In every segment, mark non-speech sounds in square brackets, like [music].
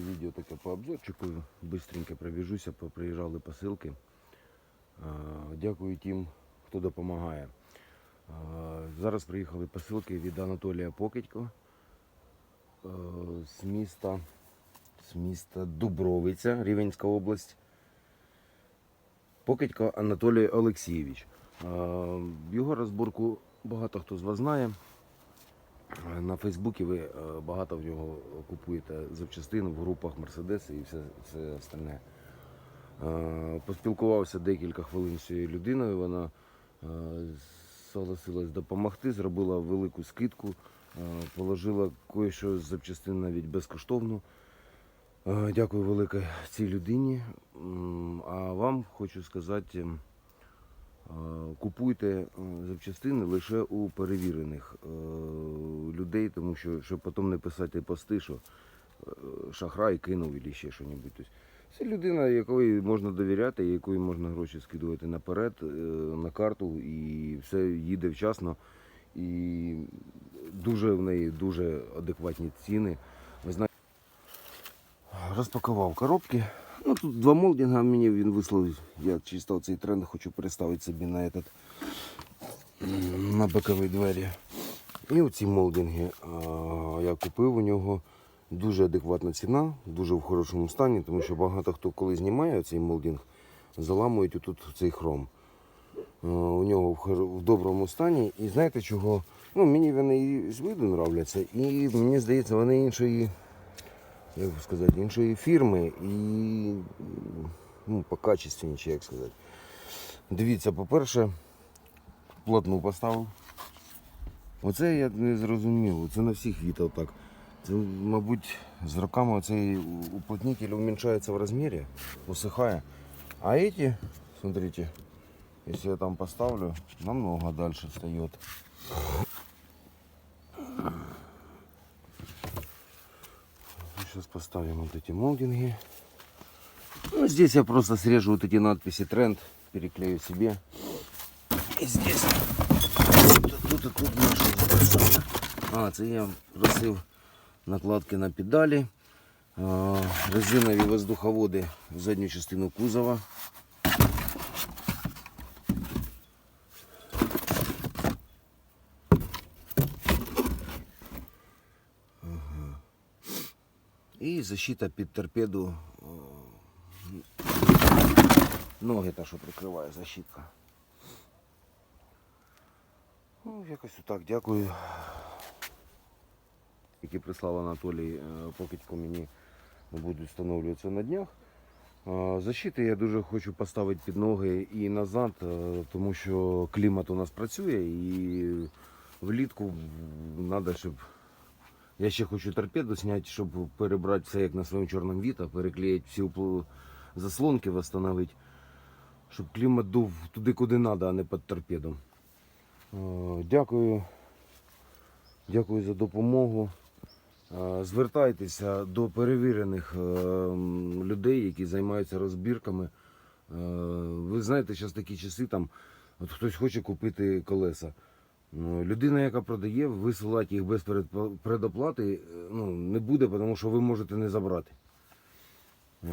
Відео таке по обзорчику. Бистренько пробіжуся, приїжджали посилки. Дякую тим, хто допомагає. Зараз приїхали посилки від Анатолія Покидько е, з міста, з міста Дубровиця, Рівенська область. Покидько Анатолій Олексійович. Його розборку багато хто з вас знає. Е, На Фейсбуці ви е, багато в нього купуєте запчастин в групах Мерседес і все, все остальне. Е, Поспілкувався декілька хвилин з цією людиною. Вона е, согласилась допомогти, зробила велику скидку, е, положила кое-що з запчастин навіть безкоштовно. Е, Дякую велике цій людині. А вам хочу сказати. Е, Купуйте е, запчастини лише у перевірених е, людей, тому що щоб потім не писати пости, що шахрай кинув або ще щось. Це людина, якої можна довіряти, якої можна гроші скидувати наперед на карту, і все їде вчасно. І дуже в неї дуже адекватні ціни. Розпакував коробки. Ну, тут два молдинга мені він вислав. Я чисто цей тренд хочу переставити собі на этот, на бокові двері. І оці молдинги а, я купив у нього. Дуже адекватна ціна, дуже в хорошому стані, тому що багато хто коли знімає цей молдинг, заламують отут цей хром. У нього в, доброму стані. І знаєте чого? Ну, мені вони і з виду нравляться, і мені здається, вони іншої як би сказати, іншої фірми і ну, по качественніші, як сказати. Дивіться, по-перше, плотну поставив. Оце я не зрозумів, це на всіх вітав так. Це, мабуть, з роками цей уплотнитель уменьшається в розмірі, усихає. А эти, смотрите, если я там поставлю, намного дальше встает. Сейчас поставим вот эти молдинги. Ну, здесь я просто срежу вот эти надписи тренд, переклею себе. И здесь тут, тут, тут нашу. А, це я просив накладки на педалі, а, резинові воздуховоди в задню частину кузова. Защита під торпеду. Ноги та, що прикриває защитка. Ну, якось отак, дякую. Які прислав Анатолій е, покидько мені будуть встановлюватися на днях. Е, Защити я дуже хочу поставити під ноги і назад, е, тому що клімат у нас працює і влітку треба, щоб я ще хочу торпеду зняти, щоб перебрати все як на своєму чорному віта, переклеїти всі заслонки, встановити, щоб клімат дув туди, куди треба, а не під торпедом. Е, Дякую. Дякую за допомогу. Е, Звертайтеся до перевірених е, людей, які займаються розбірками. Ви знаєте, зараз такі часи, там, от хтось хоче купити колеса. Ну, Людина, яка продає, висилати їх без предоплати е, ну, не буде, тому що ви можете не забрати. Е,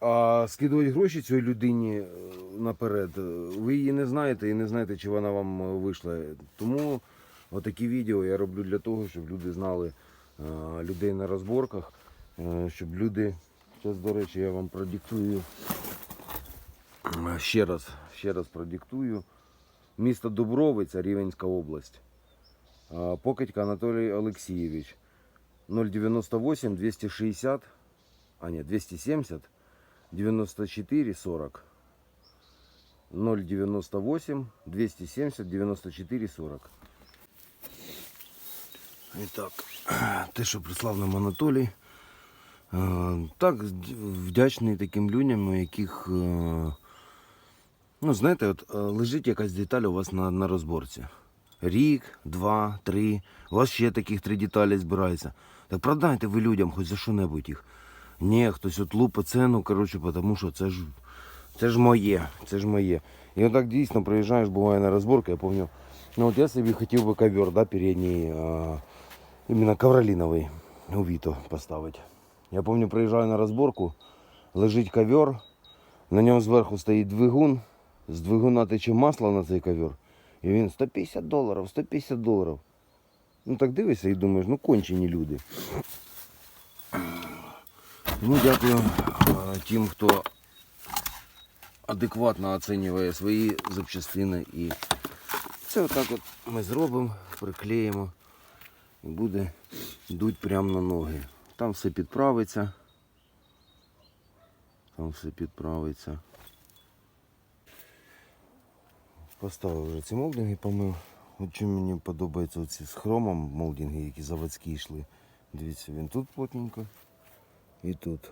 А скидувати гроші цій людині е, наперед, ви її не знаєте і не знаєте, чи вона вам вийшла. Тому отакі відео я роблю для того, щоб люди знали людей на розборках, щоб люди. Зараз, до речі, я вам продиктую ще раз, ще раз продиктую. Місто Дубровиця, Рівенська область. А, Покидько Анатолій Олексійович. 098 260, а ні, 270 94 40. 098 270 94 40. І так, те, що прислав нам Анатолій. Е, Так, вдячний таким людям, у яких е, Ну, знаєте, от е, лежить якась деталь у вас на, на розборці. Рік, два, три. У вас ще таких три деталі збирається. Так продайте ви людям хоч за що-небудь їх. Ні, хтось от лупить ціну, коротше, тому що це ж, це ж моє, це ж моє. І отак дійсно приїжджаєш, буває на розборку, я пам'ятаю. Ну от я собі хотів би ковер, да, передній, а, іменно ковроліновий у Віто поставити. Я пам'ятаю, приїжджаю на розборку, лежить ковер, на ньому зверху стоїть двигун, з двигуна тече масло на цей ковер. І він 150 доларів, 150 доларів. Ну так дивишся і думаєш, ну кончені люди. Ну, дякую е, тим, хто адекватно оцінює свої запчастини. І це отак от ми зробимо, приклеїмо і буде дуть прямо на ноги. Там все підправиться. Там все підправиться. Поставив вже ці молдинги, помив. От чим мені подобається оці з хромом молдинги, які заводські йшли. Дивіться, він тут плотненько і тут.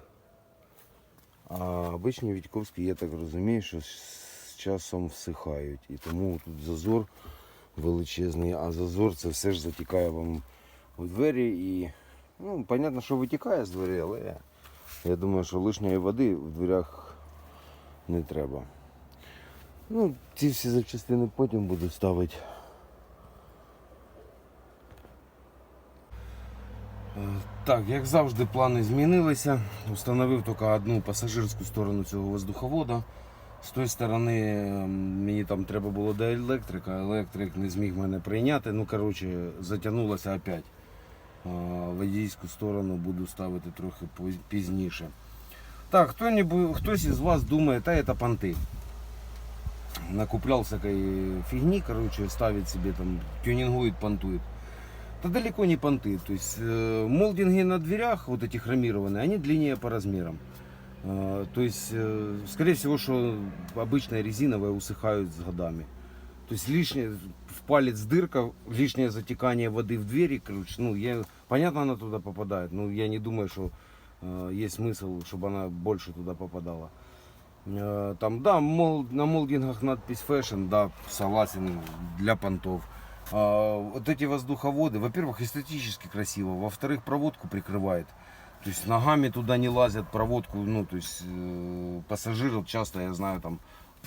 А обичні Вітьковські, я так розумію, що з часом всихають. І тому тут зазор величезний, а зазор це все ж затікає вам у двері і. Ну, понятно, що витікає з двері, але я, думаю, що лишньої води в дверях не треба. Ну, ці всі запчастини потім буду ставити. Е, Так, як завжди, плани змінилися. Установив тільки одну пасажирську сторону цього воздуховода. З тої сторони ем, мені там треба було до електрика, електрик не зміг мене прийняти. Ну, коротше, затягнулося опять. Водійську сторону буду ставити трохи пізніше. Так, хтось із вас думає, та це понти Накуплял всякой фигни, короче, ставит себе там, тюнингует, понтует. Это далеко не понты. То есть э, молдинги на дверях, вот эти хромированные, они длиннее по размерам. Э, то есть, э, скорее всего, что обычная резиновая усыхают с годами. То есть лишнее, в палец дырка, лишнее затекание воды в двери, короче, ну, я, понятно, она туда попадает, но я не думаю, что э, есть смысл, чтобы она больше туда попадала. Там, да, мол, на молдингах надпись fashion, да, согласен, для понтов. А, вот эти воздуховоды, во-первых, эстетически красиво, во-вторых, проводку прикрывает. То есть ногами туда не лазят, проводку, ну, то есть э, пассажиры часто, я знаю, там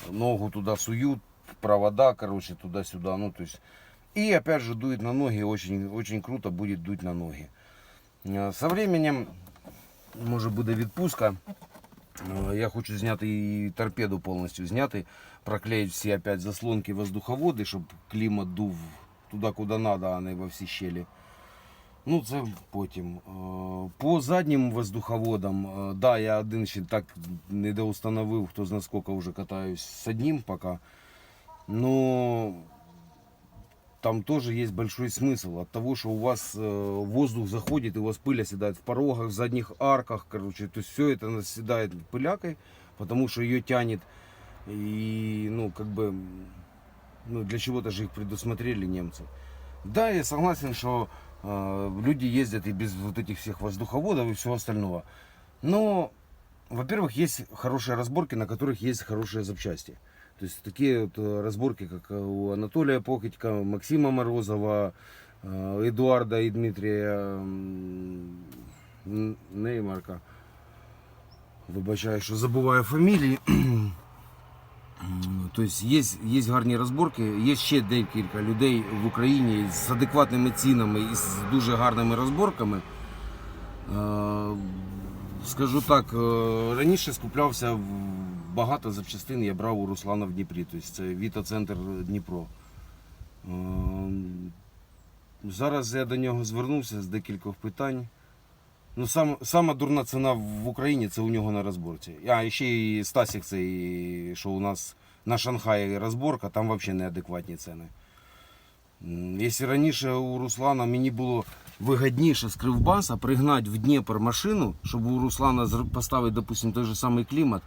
ногу туда суют, провода, короче, туда-сюда, ну, то есть. И опять же дует на ноги, очень, очень круто будет дуть на ноги. Э, Со временем, может буде відпустка, Е, Я хочу зняти і торпеду повністю зняти, проклеїти всі опять заслонки воздуховоди, щоб клімат дув туди, куди треба, а не во всі щелі. Ну, це потім. Е, По заднім воздуховодам, е, да, я один ще так не доустановив, хто зна скільки вже катаюсь з одним поки. Но там тоже есть большой смысл от того, что у вас э, воздух заходит, и у вас пыль оседает в порогах, в задних арках, короче, то есть все это наседает пылякой, потому что ее тянет, и, ну, как бы, ну, для чего-то же их предусмотрели немцы. Да, я согласен, что э, люди ездят и без вот этих всех воздуховодов и всего остального, но, во-первых, есть хорошие разборки, на которых есть хорошие запчасти. То есть такие вот э, разборки, как э, у Анатолия Покидька, Максима Морозова, э, Эдуарда и Дмитрия м, Н- Неймарка. Вибачаю, що забуваю фамілії. [clears throat] Тобто є, є гарні розборки, є ще декілька людей в Україні з адекватними цінами і з дуже гарними розборками. Е, Скажу так, е, раніше скуплявся в- багато запчастин я брав у Руслана в Дніпрі, тобто це Віта-центр Дніпро. Е, Зараз я до нього звернувся з декількох питань. Ну, сам, сама дурна ціна в Україні це у нього на розборці. А ще і Стасік цей, що у нас на Шанхаї розборка, там взагалі неадекватні ціни. Якщо раніше у Руслана мені було вигідніше з Кривбаса пригнати в Дніпр машину, щоб у Руслана поставити, допустим, той же самий клімат,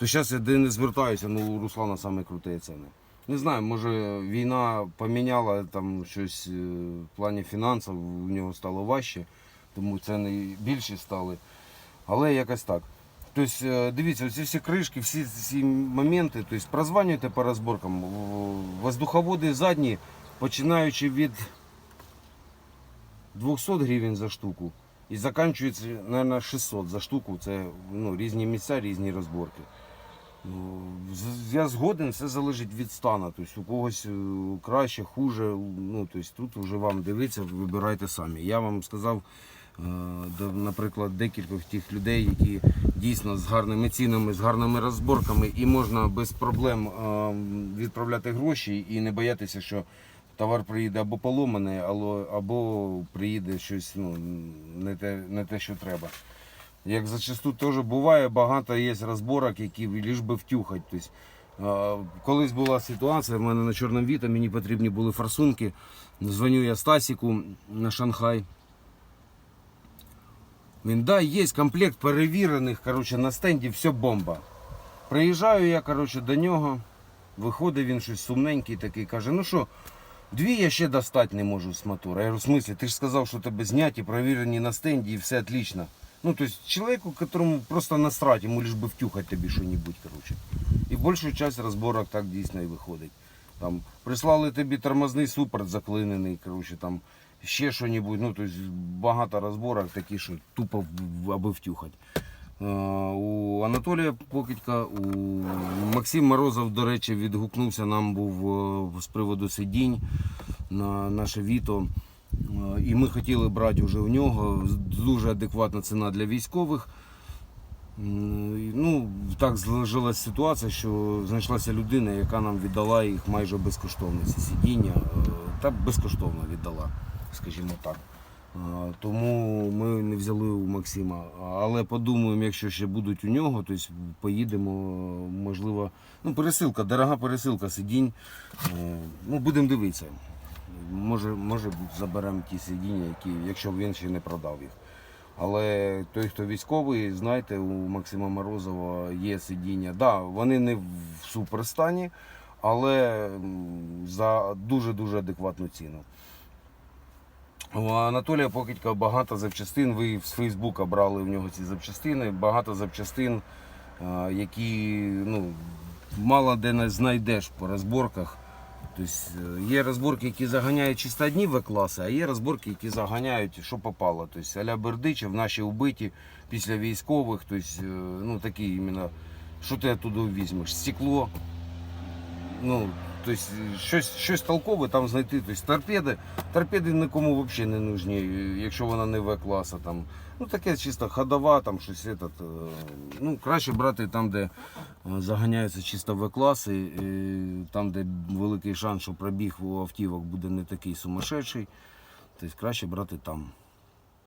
то зараз я не звертаюся, ну у Руслана саме круті ціни. Не знаю, може війна поміняла там щось е, в плані фінансів, у нього стало важче, тому ціни більші стали. Але якось так. Тобто, дивіться, ці всі кришки, всі ці моменти, тобто прозванюйте по розборкам. Воздуховоди задні, починаючи від 200 гривень за штуку і закінчується, мабуть, 600 за штуку. Це ну, різні місця, різні розборки. Я згоден, все залежить від стану. Тобто у когось е, краще, хуже. Ну, тобто тут вже вам дивитися, вибирайте самі. Я вам сказав Е, наприклад, декількох тих людей, які дійсно з гарними цінами, з гарними розборками, і можна без проблем е, відправляти гроші і не боятися, що товар приїде або поломаний, або приїде щось ну, не, те, не те, що треба. Як зачасту теж буває, багато є розборок, які ліж би втюхать. Тобто, е, колись була ситуація, в мене на чорному віта, мені потрібні були форсунки. Дзвоню я Стасіку на Шанхай. Він, да, є комплект перевірених, коротше, на стенді все бомба. Приїжджаю я, коротше, до нього, виходить він щось сумненький такий, каже, ну що, дві я ще достати не можу з мотора. Я говорю, в смислі, ти ж сказав, що тебе зняті, перевірені на стенді і все отлично. Ну, то есть человеку, которому просто насрать, йому лиш би втюхати тобі що-небудь, коротше. І більшу часть розборок так дійсно і виходить. Там прислали тобі тормозний супорт заклинений, коротше, там ще що-небудь. Ну, тобто багато розборок такі, що тупо аби втюхати. Е, У Анатолія Покидька, у Максим Морозов, до речі, відгукнувся нам був е, з приводу сидінь на наше віто. Е, І ми хотіли брати вже у нього. Дуже адекватна ціна для військових. Ну, так зложилась ситуація, що знайшлася людина, яка нам віддала їх майже безкоштовно. Ці сидіння. е, Та безкоштовно віддала, скажімо так. Е, Тому ми не взяли у Максима. Але подумаємо, якщо ще будуть у нього, то поїдемо, можливо. Ну, пересилка, дорога пересилка сидінь. Ну, будемо дивитися. Може, може заберемо ті сидіння, які, якщо він ще не продав їх. Але той, хто військовий, знаєте, у Максима Морозова є сидіння. Да, вони не в суперстані, але за дуже-дуже адекватну ціну. У Анатолія Покидька багато запчастин. Ви з Фейсбука брали в нього ці запчастини. Багато запчастин, які ну, мало де не знайдеш по розборках. Тобто е, є розборки, які заганяють чисто одні В-класи, а є розборки, які заганяють, що попало. Тобто Аля Бердичев, наші убиті після військових. Тобто, е, ну, такі іменно, що ти оттуда візьмеш? Стекло. Ну, тобто, щось, щось толкове там знайти. Тобто, торпеди, торпеди нікому взагалі не нужні, якщо вона не В-класа. Там. Ну, таке чисто ходова, там щось. Этот, е, ну, краще брати там, де е, заганяються чисто В-класи, е, там, де великий шанс, що пробіг у автівок буде не такий сумасшедший. Тобто краще брати там.